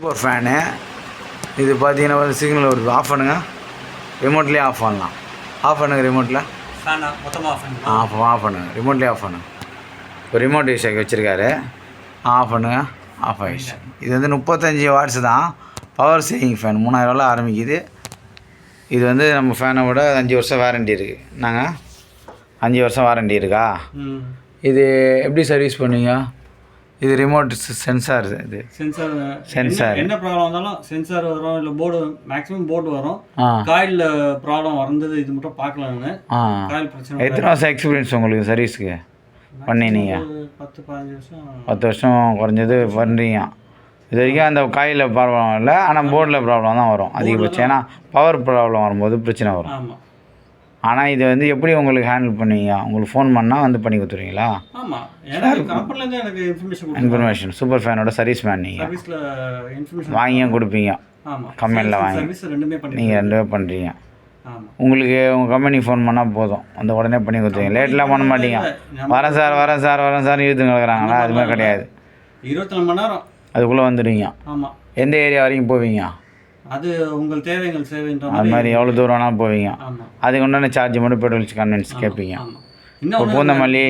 Super fan இது பார்த்தீங்கன்னா வந்து சிக்னல் வருது. ஆஃப் பண்ணுங்க. ரிமோட்லேயே ஆஃப் பண்ணலாம். ஆஃப் பண்ணுங்க ரிமோட்டில் ஃபேன் மொத்தமாக ஆஃப் பண்ணுமா ஆஃப் ஆஃப் பண்ணுங்க. ரிமோட்லேயே ஆஃப் பண்ணுங்க. இப்போ ரிமோட் யூஸ் வச்சுருக்காரு. ஆஃப் பண்ணுங்க. ஆஃப் ஆகிடுச்சு இது வந்து முப்பத்தஞ்சு வாட்ஸ் தான். பவர் சேவிங் ஃபேன் மூணாயிரரூவா ஆரம்பிக்குது. இது வந்து நம்ம ஃபேனை விட அஞ்சு வருஷம் வாரண்டி இருக்குது நாங்கள் அஞ்சு வருஷம் வாரண்டி இருக்கா? இது எப்படி சர்வீஸ் பண்ணுவீங்க? இது ரிமோட் சென்சார் இது. Sensor Sensor. என்ன ப்ராப்ளம் வந்தாலும் சென்சார் வரும் இல்லை போர்டு மேக்ஸிமம் போர்டு வரும். காயில் ப்ராப்ளம் வந்தது இது மட்டும் பார்க்கல நான். ஆ. காயில் பிரச்சனை எத்தனை வருஷம் எக்ஸ்பீரியன்ஸ் உங்களுக்கு சர்வீஸ்க்கு பண்ணினீங்க? பத்து பதினஞ்சு வருஷம். பத்து வருஷம் குறைஞ்சது பண்ணுறீங்க இது வரைக்கும் அந்த காயில் ப்ராப்ளம் இல்லை ஆனால் போர்டில் ப்ராப்ளம் தான் வரும் அதிகபட்சம். ஏன்னா பவர் ப்ராப்ளம் வரும்போது பிரச்சனை வரும். ஆமாம் ஆனால் இது வந்து எப்படி உங்களுக்கு ஹேண்டில் பண்ணுவீங்க? உங்களுக்கு ஃபோன் பண்ணால் வந்து பண்ணி கொடுத்துருவீங்களா? இன்ஃபர்மேஷன் சூப்பர் ஃபேனோட சர்வீஸ் மேன் நீங்கள் வாங்கியும் கொடுப்பீங்க. கம்பெனியில் வாங்கி. நீங்கள் ரெண்டுமே பண்ணுறீங்க உங்களுக்கு உங்கள் கம்பெனி ஃபோன் பண்ணால் போதும். அந்த உடனே பண்ணி கொடுத்துருவீங்க. லேட்லாம் பண்ண மாட்டீங்க. வரேன் சார் வரேன் சார் வரேன் சார் இழுத்து கிடக்குறாங்களா? அதுமே கிடையாது. இருபத்தி நாலு மணி நேரம். அதுக்குள்ளே வந்துடுவீங்க. ஆமாம் எந்த ஏரியா வரைக்கும் போவீங்க? அது உங்கள் தேவைகள் சேவைன்ற அது மாதிரி எவ்வளோ தூரம் வேணாலும் போவீங்க. அதுக்கு உண்டான சார்ஜ் மட்டும் பெட்ரோல் கன்வென்ஸ் கேட்பீங்க இப்போ பூந்தமல்லி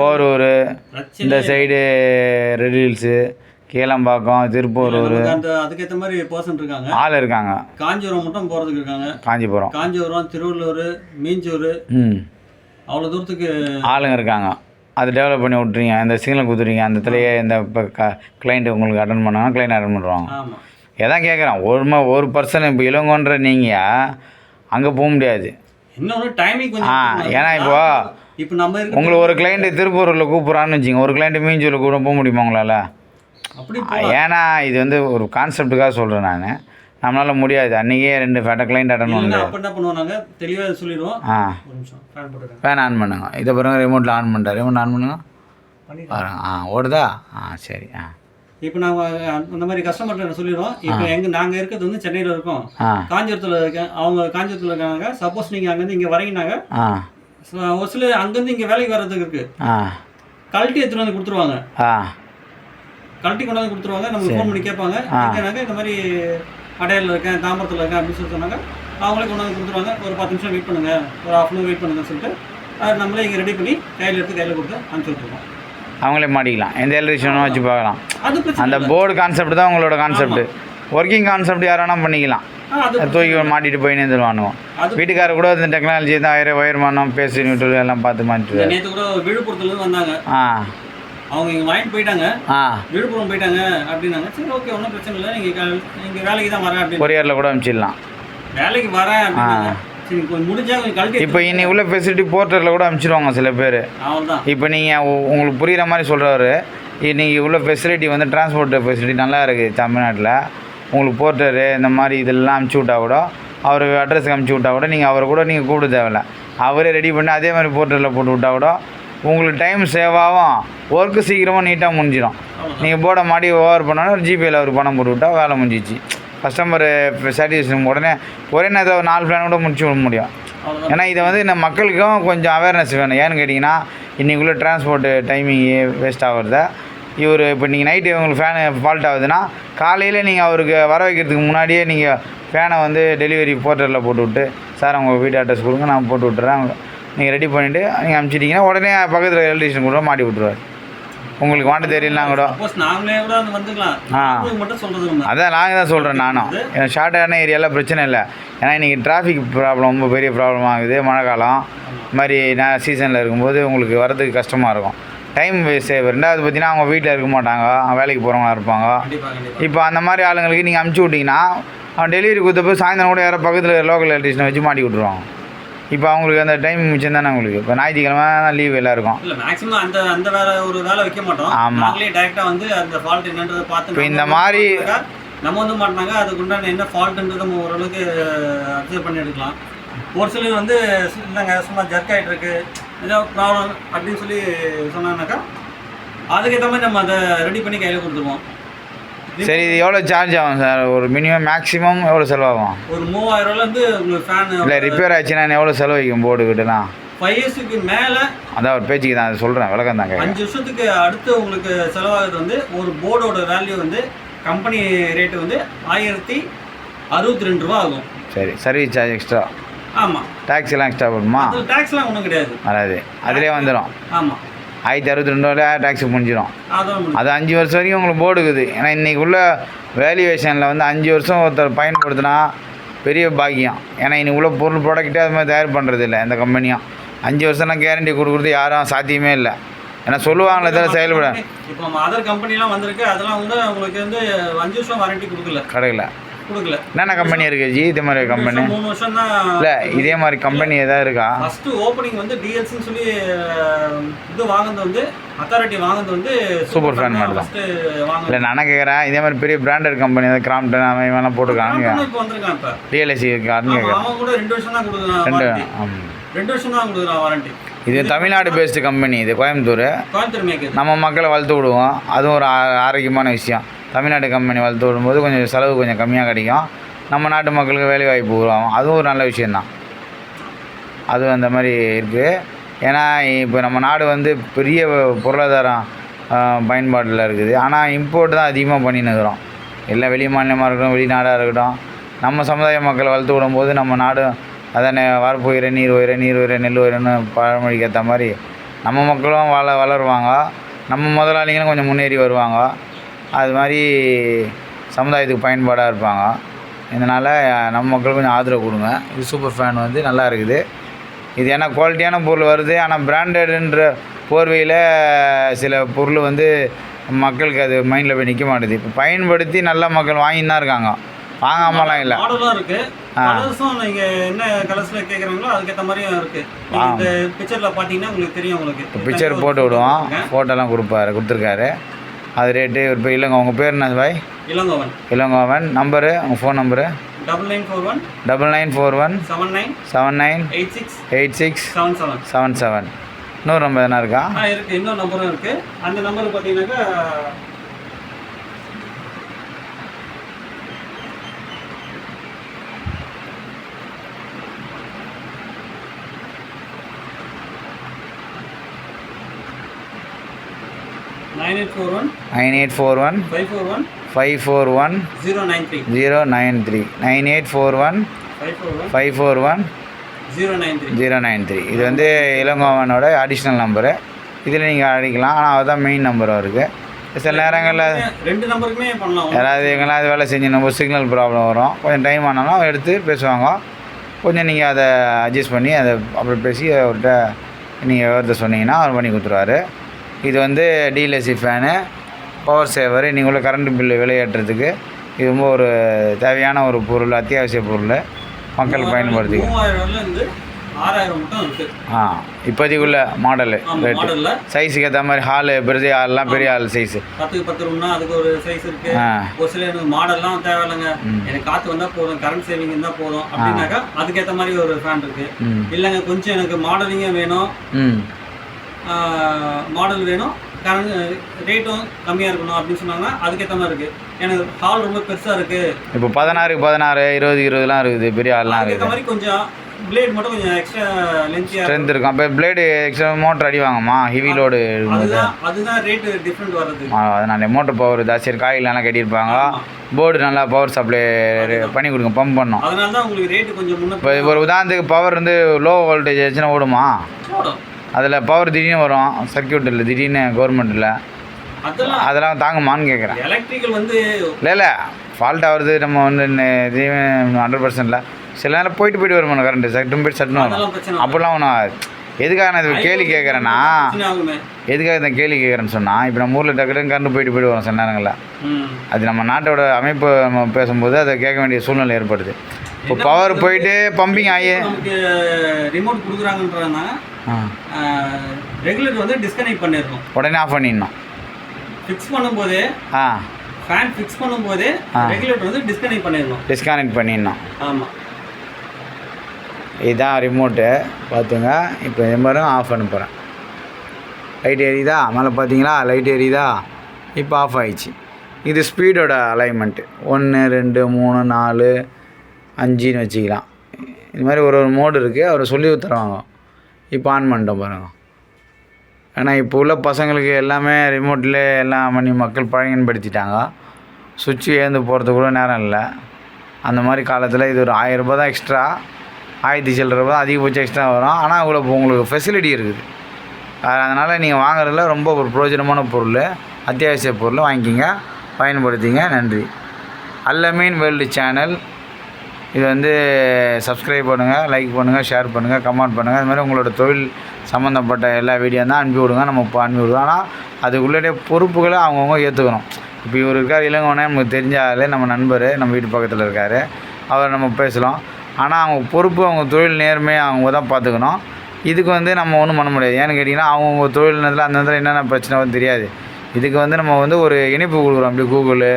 போரூர் இந்த side red hills Keelambakkam Tiruppur அந்த அதுக்கேற்ற மாதிரி பர்சன் இருக்காங்க. ஆள் இருக்காங்க. காஞ்சிபுரம் மட்டும் போகிறதுக்கு இருக்காங்க. காஞ்சிபுரம். காஞ்சிபுரம் திருவள்ளூர் மீஞ்சூர். ம். அவ்வளோ தூரத்துக்கு ஆளுங்க இருக்காங்க. அது டெவலப் பண்ணி விட்றீங்க இந்த சிக்னல் கொடுத்துறீங்க. அந்த இடத்துலையே இந்த இப்போ க கிளைண்ட் உங்களுக்கு அட்டன் பண்ணாங்கன்னா கிளைண்ட் அட்டன் பண்ணுவாங்க. ஆமாம் எதான் கேட்குறேன் ஒரு ம ஒரு பர்சன் இப்போ இளங்கோன்ற நீங்கள் அங்கே போக முடியாது. டைமிங் ஆ. ஏன்னா இப்போ இப்போ நம்ம உங்களுக்கு ஒரு கிளைண்ட் திருப்பூரில் கூப்பிட்றான்னு வச்சுங்க ஒரு கிளைண்ட் மீஞ்சூரில் கூட போக முடியுமா உங்களால்? அப்படி ஏன்னா இது வந்து ஒரு கான்செப்டுக்காக சொல்கிறேன் நான். நம்மளால் முடியாது. அன்றைக்கே ரெண்டு ஃபேட்ட கிளைண்ட் அட்டன் பண்ண இல்லைன்னா முடியாது அப்போ என்ன பண்ணுவோம் நாங்கள் தெளிவாக சொல்லிடுவோம். ஆ. ஃபேன் ஆன் பண்ணுங்க. இதை பாருங்க ரிமோட்டில் ஆன் பண்ணிட்டார். ரிமோட் ஆன் பண்ணுங்க. பாருங்க. ஆ ஓடுதா? ஆ சரி ஆ. இப்போ நாங்கள் அந்த மாதிரி கஸ்டமர்கிட்ட சொல்லிடுவோம் இப்போ எங்க நாங்கள் இருக்கிறது வந்து சென்னையில் இருக்கோம். காஞ்சிபுரத்தில் இருக்கேன் அவங்க காஞ்சிபுரத்தில் இருக்காங்க. சப்போஸ் நீங்கள் அங்கேருந்து இங்கே ச- ஒரு சில அங்கேருந்து இங்கே வேலைக்கு வர்றதுக்கு இருக்குது ஆ. கழட்டி எடுத்துகிட்டு வந்து கொடுத்துருவாங்க. கழட்டி கொண்டு வந்து கொடுத்துருவாங்க. நமக்கு ஃபோன் பண்ணி கேட்பாங்க. இந்த மாதிரி அடையாளில் இருக்கேன் தாம்பரத்தில் இருக்கேன் அப்படின்னு சொல்லி சொன்னாங்க அவங்களே கொண்டு வந்து கொடுத்துருவாங்க. ஒரு பத்து நிமிஷம் வெயிட் பண்ணுங்க. ஒரு ஹாஃப் அன் வெயிட் பண்ணுங்கன்னு சொல்லிட்டு அது நம்மளே இங்கே ரெடி பண்ணி கையில் எடுத்து கையில் கொடுத்து அனுப்பிச்சி விட்ருவோம் அவங்களே மாட்டிக்கலாம். எந்த எலக்ட்ரிஷனும் வச்சு பார்க்கலாம். அந்த. போர்டு கான்செப்ட் தான் உங்களோட கான்செப்ட் ஒர்க்கிங் கான்செப்ட் யார் வேணால் பண்ணிக்கலாம். தூக்கி மாட்டிட்டு போய் நிறுத்துவானுவோம் அது வீட்டுக்காரர் கூட இந்த டெக்னாலஜி தான் ஆயிரம் ஒயர்மானம் பேசி நியூட்ரல் எல்லாம் பார்த்து மாட்டிட்டு நேற்று கூட விழுப்புரத்துலேருந்து வந்தாங்க. ஆ. அவங்க இங்கே வாங்கிட்டு போயிட்டாங்க. ஆ. விழுப்புரம் போயிட்டாங்க அப்படின்னாங்க. சரி ஓகே ஒன்றும் பிரச்சனை இல்லை. நீங்கள் நீங்கள் வேலைக்கு தான் வரேன் அப்படின்னு. கொரியரில் கூட அனுப்பிச்சிடலாம். வேலைக்கு வரேன் அப்படின்னாங்க. இப்போ இன்னைக்கு உள்ள ஃபெசிலிட்டி போர்ட்டரில் கூட அனுப்பிச்சிடுவாங்க சில பேர். இப்போ நீங்கள் உங்களுக்கு புரிகிற மாதிரி சொல்கிறவர் இன்னைக்கு உள்ள ஃபெசிலிட்டி வந்து டிரான்ஸ்போர்ட் ஃபெசிலிட்டி நல்லா இருக்குது தமிழ்நாட்டில். உங்களுக்கு போர்ட்டரு இந்த மாதிரி இதெல்லாம் அனுப்பிச்சி விட்டா கூட அவர் அட்ரஸ்க்கு அனுப்பிச்சி விட்டா கூட நீங்கள் அவரை கூட நீங்கள் கூப்பிட தேவையில்ல. அவரே ரெடி பண்ணி அதே மாதிரி போர்ட்டரில் போட்டு விட்டா கூட உங்களுக்கு டைம் சேவ் ஆகும். ஒர்க்கு சீக்கிரமாக நீட்டாக முடிஞ்சிடும். நீங்கள் போர்டை மாடி ஓவர் பண்ணாலும் ஒரு ஜிபேயில் அவர் பணம் போட்டு விட்டா வேலை முடிஞ்சிச்சு. கஸ்டமர் சாட்டிஸ்ஃபேக்ஷன் உடனே ஒரே நேரத்தில் ஒரு நாலு பிளான் கூட முடிச்சு விட முடியும். ஏன்னா இதை வந்து இந்த மக்களுக்கும் கொஞ்சம் அவேர்னஸ் வேணும். ஏன்னு கேட்டிங்கன்னா இன்றைக்குள்ள டிரான்ஸ்போர்ட்டு டைமிங்கு வேஸ்ட் ஆகுறத. இவர் இப்போ நீங்கள் நைட்டு உங்களுக்கு ஃபேனு ஃபால்ட் ஆகுதுன்னா காலையில் நீங்கள் அவருக்கு வர வைக்கிறதுக்கு முன்னாடியே நீங்கள் ஃபேனை வந்து டெலிவரி போர்ட்டலில் போட்டு விட்டு சார் உங்கள் வீட்டு அட்ரஸ் கொடுங்க நான் போட்டு விட்டுறேன். நீங்கள் ரெடி பண்ணிவிட்டு நீங்கள் அனுப்பிச்சிட்டிங்கன்னா உடனே பக்கத்தில் எலக்ட்ரிஷியன் கூட மாட்டி விட்ருவார் உங்களுக்கு வாண்ட தெரியலனா கூட. சப்போஸ் நாங்களே கூட வந்து வந்துக்கலாம். ஆ. அதான் நாங்கள் தான் சொல்கிறேன் நானும். ஷார்ட்டான ஏரியாவில் பிரச்சனை இல்லை. ஏன்னா இன்றைக்கி டிராஃபிக் ப்ராப்ளம் ரொம்ப பெரிய ப்ராப்ளம் ஆகுது மழை காலம். இது மாதிரி நான் சீசனில் இருக்கும்போது உங்களுக்கு வரதுக்கு கஷ்டமாக இருக்கும். டைம் சேவ் ரெண்டாவது பார்த்தீங்கன்னா அவங்க வீட்டில் இருக்க மாட்டாங்க. வேலைக்கு போகிறவங்களா இருப்பாங்க. இப்போ அந்த மாதிரி ஆளுங்களுக்கு நீங்கள் அமுச்சு விட்டிங்கன்னா அவன் டெலிவரி கொடுத்தப்போ சாயந்தரம் கூட யாரோ பக்கத்தில் லோக்கல் எலக்ட்ரிஷனை வச்சு மாட்டி விட்ருவாங்க இப்போ அவங்களுக்கு அந்த டைமிங் மிச்சம் தானே உங்களுக்கு இப்போ ஞாயிற்றுக்கிழமை லீவ் எல்லாருக்கும். இல்ல மேக்ஸிமம் அந்த அந்த வேற ஒரு வேலை வைக்க மாட்டோம். ஆமா. நாங்களே டைரக்டா வந்து அந்த ஃபால்ட் என்னன்றதை பார்த்து இப்போ இந்த மாதிரி நம்ம வந்து மாட்டினாங்க அதுக்கு உண்டான என்ன ஃபால்ட்ன்றது நம்ம ஓரளவுக்கு அப்சர்வ் பண்ணி எடுக்கலாம். ஒரு சிலர் வந்து இல்லைங்க சும்மா ஜர்க் ஆகிட்டு இருக்கு. ஏதோ ப்ராப்ளம் அப்படின்னு சொல்லி சொன்னாங்கனாக்கா அதுக்கேற்ற மாதிரி நம்ம அதை ரெடி பண்ணி கையில் கொடுத்துருவோம். சரி இது எவ்வளோ சார்ஜ் ஆகும் சார்? ஒரு மினிமம் மேக்ஸிமம் எவ்வளோ செலவாகும்? ஒரு மூவாயிரம் ரூபாயிலேருந்து உங்களுக்கு இல்லை ஃபேன் ரிப்பேர் ஆச்சுன்னா எவ்வளோ செலவழிக்கும் போர்டு கிட்டலாம் ஃபைவ் இயர்ஸுக்கு மேலே அதான் ஒரு பேச்சுக்கு தான் சொல்கிறேன் விளக்கம் கேட்குறேன் அஞ்சு வருஷத்துக்கு அடுத்து உங்களுக்கு செலவாகுது வந்து ஒரு போர்டோட வேல்யூ வந்து கம்பெனி ரேட்டு வந்து ஆயிரத்தி அறுபத்தி ரெண்டு ரூபா ஆகும். சரி சர்வீஸ் சார்ஜ் எக்ஸ்ட்ரா ஆமாம் டேக்ஸ் எல்லாம் எக்ஸ்ட்ரா போடுமா? டேக்ஸ்லாம் ஒன்றும் கிடையாது. வராது. அதிலே வந்துடும் ஆமாம் ஆயிரத்தி அறுபத்தி ரெண்டு ரூபா டேக்ஸ் முடிஞ்சிடும். அது அஞ்சு வருஷம் வரைக்கும் உங்களுக்கு போடுக்குது. ஏன்னா இன்றைக்கி உள்ள வேல்யூவேஷனில் வந்து அஞ்சு வருஷம் ஒருத்தர் பயன்படுத்தினா பெரிய பாக்கியம். ஏன்னா இன்னைக்கு உள்ள பொருள் ப்ராடக்ட்டே அது மாதிரி தயார் பண்ணுறது இல்லை எந்த கம்பெனியும் அஞ்சு வருஷம்லாம் கேரண்டி கொடுக்குறது யாரும் சாத்தியமே இல்லை. ஏன்னா சொல்லுவாங்களே தவிர செயல்பட இப்போ அதர் கம்பெனிலாம் வந்திருக்கு. அதெல்லாம் வந்து உங்களுக்கு வந்து அஞ்சு வருஷம் வாரண்டி கொடுக்கல. கிடைக்கல. கொடுக்கல. என்னென்ன கம்பெனி இருக்குது ஜி? இதே மாதிரி கம்பெனி மூணு வருஷம் தான் இல்லை இதே மாதிரி கம்பெனி எதாவது இருக்கா? ஃபர்ஸ்ட் ஓப்பனிங் வந்து டிஎல்சின்னு சொல்லி இது வாங்குனது வந்து அத்தாரிட்டி வாங்குனது வந்து Super fan model தான். இல்லை நான் கேட்குறேன் இதே மாதிரி பெரிய பிராண்டட் கம்பெனி ஏதாவது கிராம்டன் அவன் இவன்லாம் போட்டுருக்காங்க. இப்போ வந்திருக்கான் இப்போ. டிஎல்எஸ்சி இருக்காருன்னு கேட்குறேன் அவன் கூட ரெண்டு வருஷம் தான் கொடுக்குறான் ரெண்டு ரெண்டு வருஷம் தான் கொடுக்குறான் வாரண்டி இது தமிழ்நாடு பேஸ்டு கம்பெனி இது கோயம்புத்தூர். கோயம்புத்தூர் மேக்கர் நம்ம மக்களை வளர்த்து விடுவோம். அதுவும் ஒரு ஆரோக்கியமான விஷயம். தமிழ்நாடு கம்பெனி வளர்த்து விடும்போது கொஞ்சம் செலவு கொஞ்சம் கம்மியாக கிடைக்கும். நம்ம நாட்டு மக்களுக்கு வேலைவாய்ப்பு உருவாகும். அதுவும் ஒரு நல்ல விஷயந்தான். அதுவும் அந்த மாதிரி இருக்குது ஏன்னா இப்போ நம்ம நாடு வந்து பெரிய பொருளாதாரம் பயன்பாட்டில் இருக்குது. ஆனால் இம்போர்ட் தான் அதிகமாக பண்ணின்னு இருக்கிறோம். எல்லாம் வெளி மாநிலமாக இருக்கட்டும் வெளிநாடாக இருக்கட்டும். நம்ம சமுதாய மக்களை வளர்த்து விடும்போது நம்ம நாடு அதானே வரப்பு உயிரை நீர் உயிரை நீர் உயிரை நெல் உயிரன்னு பழமொழிக்கு ஏற்ற மாதிரி நம்ம மக்களும் வள வளருவாங்க. நம்ம முதலாளிகளும் கொஞ்சம் முன்னேறி வருவாங்க. அது மாதிரி சமுதாயத்துக்கு பயன்பாடாக இருப்பாங்க. இதனால் நம்ம மக்கள் கொஞ்சம் ஆதரவு கொடுங்க. இது சூப்பர் ஃபேன் வந்து நல்லா இருக்குது. இது ஏன்னா குவாலிட்டியான பொருள் வருது. ஆனால் பிராண்டடுன்ற போர்வையில் சில பொருள் வந்து மக்களுக்கு அது மைண்டில் போய் நிற்க மாட்டுது. இப்போ பயன்படுத்தி நல்ல மக்கள் வாங்கின்னு தான் இருக்காங்க. வாங்காமலாம் இல்லை. கலர்ஸும் என்ன கலர்ஸ்ல கேக்குறீங்களோ அதுக்கேற்ற மாதிரியும் இருக்கு. நீங்க இந்த பிக்சர்ல பாத்தீங்கன்னா உங்களுக்கு தெரியும் உங்களுக்கு. பிக்சர் போட்டு விடுவோம். ஃபோட்டோலாம் கொடுப்பாரு கொடுத்துருக்காரு. அது ரேட்டு இப்போ இல்லைங்க உங்கள் பேர் என்ன பாய்? இளங்கோவன். இளங்கோவன். நம்பரு உங்கள் phone number double nine four one double nine four one seven nine seven nine eight six eight six seven seven seven seven இன்னொரு நம்பர் எதனா இருக்கா? ஆ இருக்கு. இன்னொரு நம்பரும் இருக்கு. அந்த நம்பர் பார்த்தீங்கன்னாக்கா nine eight four one five four one five four one zero nine three zero nine three nine eight four one five four one zero nine three zero nine three. இது வந்து இளங்கோவனோட அடிஷ்னல் நம்பரு இதில் நீங்கள் அடிக்கலாம் ஆனால் அதுதான் main number அவருக்கு. சில நேரங்களில் ரெண்டு நம்பருக்குமே பண்ணலாம். யாராவது எங்கேனாவது வேலை செஞ்சு நம்ம சிக்னல் ப்ராப்ளம் வரும். கொஞ்சம் டைம் ஆனாலும் எடுத்து பேசுவாங்க. கொஞ்சம் நீங்கள் அதை அட்ஜஸ்ட் பண்ணி அதை அப்புறம் பேசி அவர்கிட்ட நீங்கள் விவரத்தை சொன்னீங்கன்னா அவர் பண்ணி கொடுத்துருவாரு. இது வந்து டிஎல்எஸ்சி ஃபேனு பவர் சேவர் நீங்கள் உள்ள கரண்ட் பில்லு விலையேற்றத்துக்கு இது ரொம்ப ஒரு தேவையான ஒரு பொருள் அத்தியாவசிய பொருள். மக்கள் இருக்கு. ஆ இப்போதைக்கு உள்ள மாடலு ரேட்டு சைஸுக்கு ஏற்ற மாதிரி ஹாலு பெரிய ஹால்லாம் பெரிய ஹால் சைஸு பத்துக்கு பத்து ரூம்னா அதுக்கு ஒரு சைஸ் இருக்கு. ஒரு சில எனக்கு மாடல்லாம் தேவையில்லைங்க. எனக்கு காத்து வந்தா போதும் கரண்ட் சேவிங் இருந்தா போதும். அப்படின்னாக்கா அதுக்கேற்ற மாதிரி ஒரு ஃபேன் இருக்கு. இல்லைங்க கொஞ்சம் எனக்கு மாடலிங்கே வேணும். மாடல் வேணும். கரண்ட் ரேட்டும் கம்மியாக இருக்கணும் அப்படின்னு சொன்னாங்கன்னா அதுக்கேற்ற மாதிரி இருக்கு. எனக்கு ஹால் ரொம்ப பெருசா இருக்கு. இப்போ பதினாறுக்கு பதினாறு இருபது இருபதுலாம் இருக்குது. பெரிய அதுக்கேற்ற இருக்குது. மாதிரி கொஞ்சம் பிளேட் மட்டும் கொஞ்சம் எக்ஸ்ட்ரா லென்த்தியாக ஸ்ட்ரென்த் இருக்கும். அப்போ பிளேடு எக்ஸ்ட்ரா மோட்டர் அடி வாங்கம்மா ஹெவி லோடு அதுதான் அதுதான் ரேட்டு டிஃப்ரெண்ட் வர்றது. அதனால மோட்டர் பவர் ஜாஸ்தி இருக்கு. காயில் நல்லா கட்டியிருப்பாங்க. போர்டு நல்லா பவர் சப்ளை பண்ணி கொடுங்க பம்ப் பண்ணோம். அதனால தான் உங்களுக்கு ரேட்டு கொஞ்சம் இப்போ ஒரு உதாரணத்துக்கு பவர் வந்து லோ வோல்டேஜ் ஆச்சுன்னா ஓடுமா. அதில் பவர் திடீர்னு வரும் சர்க்கியூட் இல்லை திடீர்னு கவர்மெண்ட்டில் அதெல்லாம் தாங்குமான்னு கேட்குறேன். எலக்ட்ரிக்கல் வந்து இல்லை இல்லை ஃபால்ட் ஆகுறது நம்ம வந்து இதையும் ஹண்ட்ரட் பர்சன்ட்ல சில நேரம் போயிட்டு போயிட்டு வரும் கரண்ட்டு சட்டும் போயிட்டு சட்டுன்னு வரும். அப்படிலாம் ஒன்றும் எதுக்காக நான் இது கேள்வி கேட்குறேன்னா எதுக்காக இந்த கேள்வி கேட்குறேன்னு சொன்னால் இப்போ நம்ம ஊரில் டக்கு கரண்ட் போயிட்டு போயிட்டு வரும் சில நேரங்களில். அது நம்ம நாட்டோட அமைப்பு நம்ம பேசும்போது அதை கேட்க வேண்டிய சூழ்நிலை ஏற்படுது. இப்போ பவர் போயிட்டு பம்பிங் ஆகி. நமக்கு ரிமோட் கொடுக்குறாங்கன்றதுனா ஆ, ரெகுலேட்டர் வந்து டிஸ்கனெக்ட் பண்ணிடணும். உடனே ஆஃப் பண்ணிடணும். ஃபிக்ஸ் பண்ணும்போதே ஆ. ஃபேன் ஃபிக்ஸ் பண்ணும்போதே. ரெகுலேட்டர் வந்து டிஸ்கனெக்ட் பண்ணிடணும். டிஸ்கனெக்ட் பண்ணிடணும். ஆமாம் இதுதான் ரிமோட்டு பார்த்துங்க. இப்போ இது மாதிரி ஆஃப் பண்ண போகிறேன் லைட் எரியுதா? மேலே பார்த்தீங்களா? லைட் எரியுதா? இப்போ ஆஃப் ஆயிடுச்சு. இது ஸ்பீடோட அலைன்மெண்ட்டு ஒன்று ரெண்டு மூணு நாலு அஞ்சுன்னு வச்சுக்கலாம். இது மாதிரி ஒரு ஒரு மோடு இருக்குது அவர் சொல்லி தருவாங்க. இப்போ ஆன் பண்ணிட்டோம் பாருங்க. ஏன்னா இப்போ உள்ள பசங்களுக்கு எல்லாமே ரிமோட்டில் எல்லாம் பண்ணி மக்கள் பழகின்படுத்திட்டாங்க சுவிட்சு ஏந்து போகிறதுக்கு கூட நேரம் இல்லை. அந்த மாதிரி காலத்தில் இது ஒரு ஆயிரரூபா தான் எக்ஸ்ட்ரா ஆயிரத்தி சில்லற ரூபா தான் அதிகபட்சம் எக்ஸ்ட்ரா வரும். ஆனால் இவ்வளோ உங்களுக்கு ஃபெசிலிட்டி இருக்குது. அதனால் நீங்கள் வாங்குறதுல ரொம்ப ஒரு பிரயோஜனமான பொருள். அத்தியாவசிய பொருள் வாங்கிக்கிங்க. பயன்படுத்திங்க. நன்றி. அல்லமீன் வேர்ல்டு சேனல் இது வந்து சப்ஸ்கிரைப் பண்ணுங்கள் லைக் பண்ணுங்கள் ஷேர் பண்ணுங்கள் கமெண்ட் பண்ணுங்கள் அது மாதிரி உங்களோட தொழில் சம்மந்தப்பட்ட எல்லா வீடியோ தான் அனுப்பி விடுங்க. நம்ம இப்போ அனுப்பி விடுவோம் ஆனால் அதுக்குள்ளே பொறுப்புகளை அவங்கவுங்க ஏற்றுக்கணும் இப்போ இவர் இருக்கார் இளங்கோனே நமக்கு தெரிஞ்ச நம்ம நண்பர் நம்ம வீட்டு பக்கத்தில் இருக்கார். அவர் நம்ம பேசலாம். ஆனால் அவங்க பொறுப்பு அவங்க தொழில் நேர்மையை அவங்க தான் பார்த்துக்கணும். இதுக்கு வந்து நம்ம ஒன்றும் பண்ண முடியாது. ஏன்னு கேட்டிங்கன்னா அவங்கவுங்க தொழில் நேரத்தில் அந்த நேரத்தில் என்னென்ன பிரச்சனை தெரியாது. இதுக்கு வந்து நம்ம வந்து ஒரு இணைப்பு கொடுக்குறோம். அப்படி கூகுளு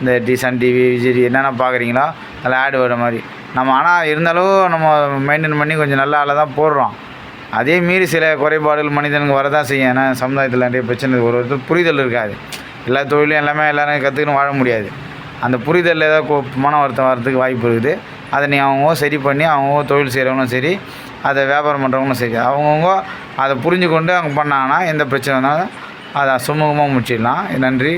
இந்த டி சன் டிவி விஜய் என்னென்ன பார்க்குறீங்களோ அதில் ஆடு வர மாதிரி. நம்ம ஆனால் இருந்தாலும் நம்ம மெயின்டைன் பண்ணி கொஞ்சம் நல்ல ஆளை தான் போடுறோம். அதே மீறி சில குறைபாடுகள் மனிதனுக்கு வரதான் செய்யும். ஏன்னா சமுதாயத்தில் நிறைய பிரச்சனை ஒரு ஒருத்தர் புரிதல் இருக்காது. எல்லா தொழிலும் எல்லாமே எல்லோரும் கற்றுக்கணும் வாழ முடியாது. அந்த புரிதலில் ஏதாவது மன வருத்தம் வரதுக்கு வாய்ப்பு இருக்குது. அதை நீ அவங்கவுங்க சரி பண்ணி அவங்கவுங்க தொழில் செய்கிறவங்களும் சரி அதை வியாபாரம் பண்ணுறவங்களும் சரி அவங்கவுங்க அதை புரிஞ்சு கொண்டு அவங்க பண்ணாங்கன்னா எந்த பிரச்சனை வந்தாலும் அதை சுமூகமாக முடிச்சிடலாம். நன்றி.